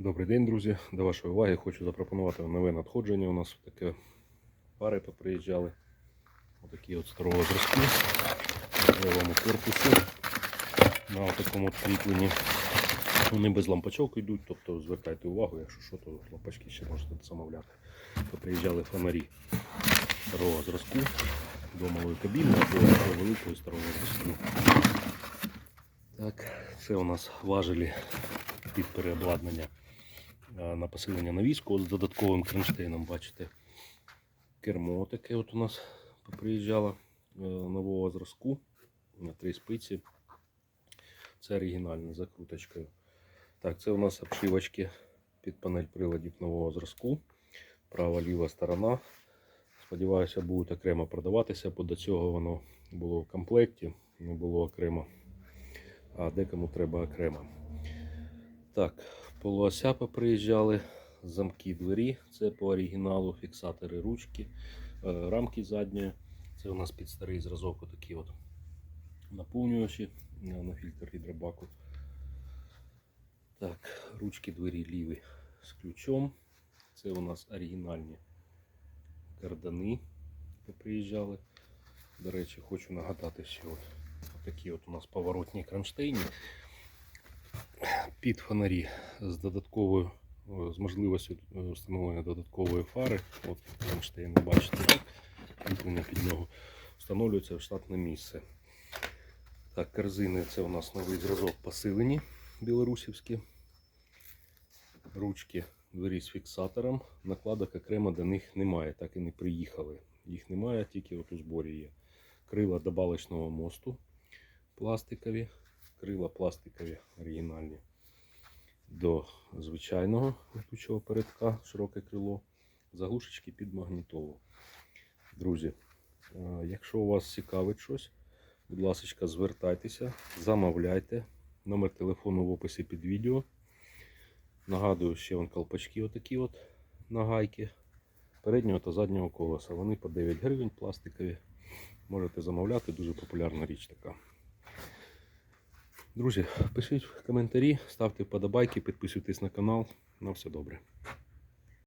Добрий день, друзі. До вашої уваги хочу запропонувати нове надходження. У нас таке пари поприїжджали. Отакі от старого зразку в левому корпусі на такому кріпленні. Вони без лампочок йдуть, тобто звертайте увагу, якщо що, то лампочки ще можете замовляти. Поприїжджали фонарі старого зразку до малої кабіни або до великого старого зразку. Так, це у нас важелі під переобладнання е, на посилення на військо з додатковим кронштейном, бачите. Кермо таке от у нас приїжджало е, нового зразку на три спиці. Це оригінальна закруточкою. Так, це у нас обшивочки під панель приладів нового зразку. Права ліва сторона. Сподіваюся, будуть окремо продаватися, бо до цього воно було в комплекті, не було окремо, а декому треба окремо. Так, полуося приїжджали, замки двері, це по оригіналу, фіксатори ручки, е, рамки задні. Це у нас під старий зразок отакі от наповнювачі на фільтр гідробаку. Так, ручки двері ліві з ключом. Це у нас оригінальні кардани приїжджали. До речі, хочу нагадати, що от такі от у нас поворотні кронштейни під фонарі з додатковою, з можливістю е, встановлення додаткової фари. От кронштейн, ви бачите, так? Кріплення під нього встановлюється в штатне місце. Так, корзини це у нас новий зразок посилені білорусівські. Ручки двері з фіксатором. Накладок окремо до них немає, так і не приїхали. Їх немає, тільки от у зборі є. Крила добавочного мосту пластикові, крила пластикові оригінальні до звичайного летучого передка, широке крило, заглушечки під магнітолу. Друзі, е, якщо у вас цікавить щось, будь ласка, звертайтеся, замовляйте. Номер телефону в описі під відео. Нагадую, ще вон колпачки отакі от на гайки переднього та заднього колеса. Вони по 9 гривень пластикові. Можете замовляти, дуже популярна річ така. Друзі, пишіть коментарі, ставте вподобайки, підписуйтесь на канал. На все добре.